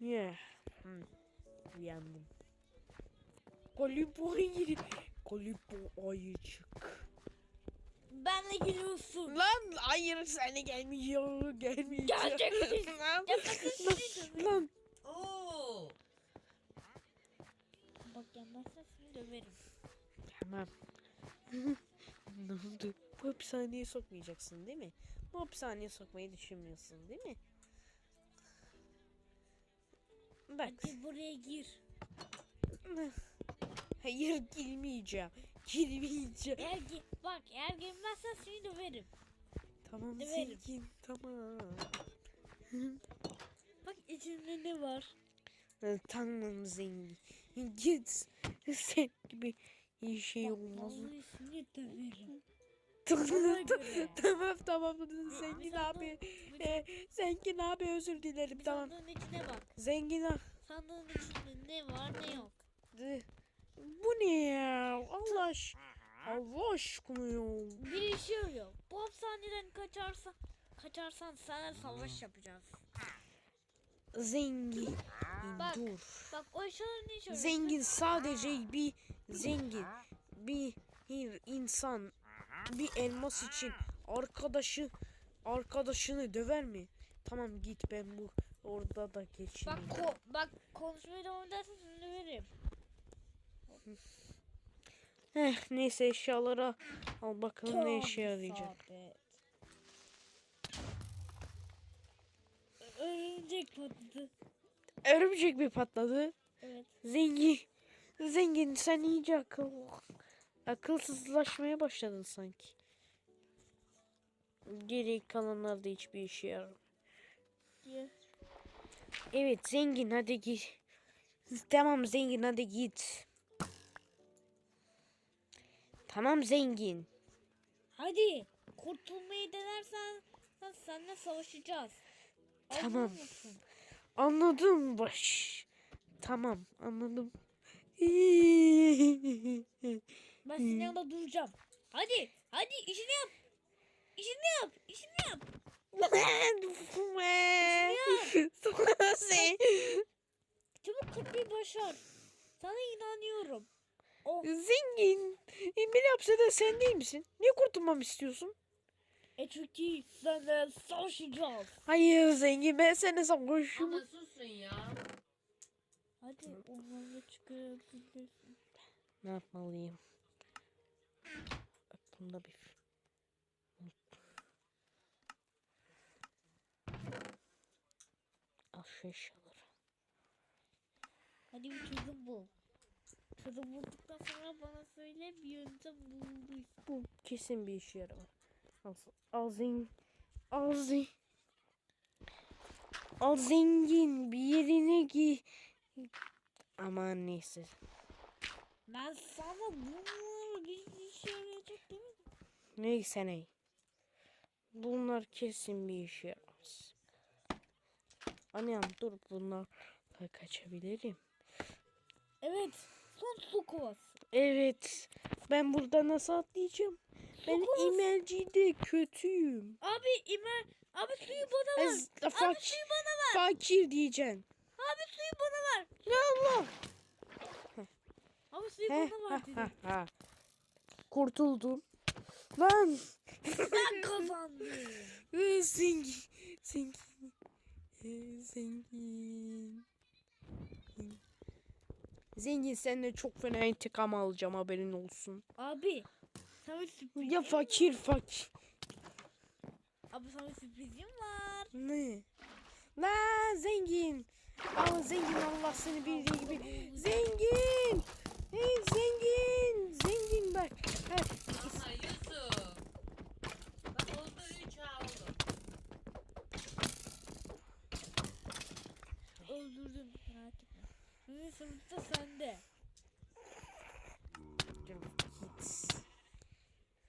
Yeah. Hmm. Uyandım. Kolipo ayı. Kolipo ayıcık. Benle geliyorsun. Lan hayır seni gelmiyor. Gelmeyecek. Geleceksin. lan, Yapmasın lan, lan. Oo. Bak gelmezsen seni döverim. Tamam. ne oldu? Bu hapishaneye sokmayacaksın değil mi? Bu hapishaneye sokmayı düşünmüyorsun değil mi? Bak. Hadi buraya gir. Hayır girmeyeceğim. Girmeyeceğim. Eğer gi bak eğer girmezsen seni döverim. Tamam Döverim. zengin tamam. Bak içinde ne var? Tamam zengin. Git. Sen gibi şey olmaz. vallahi seni döverim. Tamam Bana göre. tamam zengin abi. Ee, zengin abi özür dilerim Bir tamam. Sandığın içine bak. Zengin abi. Sandığın içinde ne var ne yok. Bu ne ya? Allah aş Allah aşkına ya. Bir işi yok. Bu hapishaneden kaçarsan kaçarsan sana savaş yapacağız. Zengin. Bak. Dur. Bak o eşyaların ne işi? Zengin sadece bir zengin. Bir bir insan bir elmas için arkadaşı arkadaşını döver mi? Tamam git ben bu orada da Bak geçineyim. ko bak konuşmaya devam edersen seni döverim. Heh, neyse eşyalara al bakalım ne işe Tam yarayacak. Örümcek patladı. Örümcek mi patladı? Evet. Zengin. Zengin sen iyice akıl. Akılsızlaşmaya başladın sanki. Geri kalanlar da hiçbir işe yaramıyor. Evet zengin hadi git. Tamam zengin hadi git. Tamam zengin. Hadi kurtulmayı denersen sen seninle savaşacağız. Tamam. Anladım baş. Tamam anladım. Ben senin yanında duracağım. Hadi hadi işini yap. İşini yap. İşini yap. Sen- Çabuk kırpmayı başar. Sana inanıyorum. Oh. Zengin. Beni hapseden sen değil misin? Niye kurtulmamı istiyorsun? E çünkü seninle savaşacağız. Hayır zengin ben seninle savaşıyorum. Ama susun ya. Hadi onlarla çıkarabilirsin. Ne yapmalıyım? Bak bunda bir... Al şu eşyaları. Hadi bir çözüm bul. Çözüm bulduktan sonra bana söyle bir yöntem bulduysan. Bu kesin bir işe yarar. Al, al zengin. Al zengin. Al zengin bir yerine giy. Aman neyse. Ben sana bunu bir işe? Neyse ne. Bunlar kesin bir işe yaramaz. Annem dur bunlarla kaçabilirim. Evet. Son su kovası. Evet. Ben burada nasıl atlayacağım? Ben Dokuz. imelcide kötüyüm. Abi İmer. Abi suyu bana ver. Az, Abi fak- suyu bana ver. fakir diyeceksin. Abi suyu bana ver. Ya Allah. Abi suyu bana ver dedim. Kurtuldum. Lan. Ben kazandım. Ee, Zengin. Zengin. Ee, Zengin. Zengin senden çok fena intikam alacağım haberin olsun. Abi. Sana bir sürprizim Ya fakir fakir. Abi sana sürprizim var. Ne? La zengin. Al zengin Allah seni bildiği gibi. Zengin. Hey zengin. Zengin bak. Ha, Aha Yusuf. Bak oldu 3 ha oldu. Öldürdüm. Merak Şimdi sınıfta sende. Git.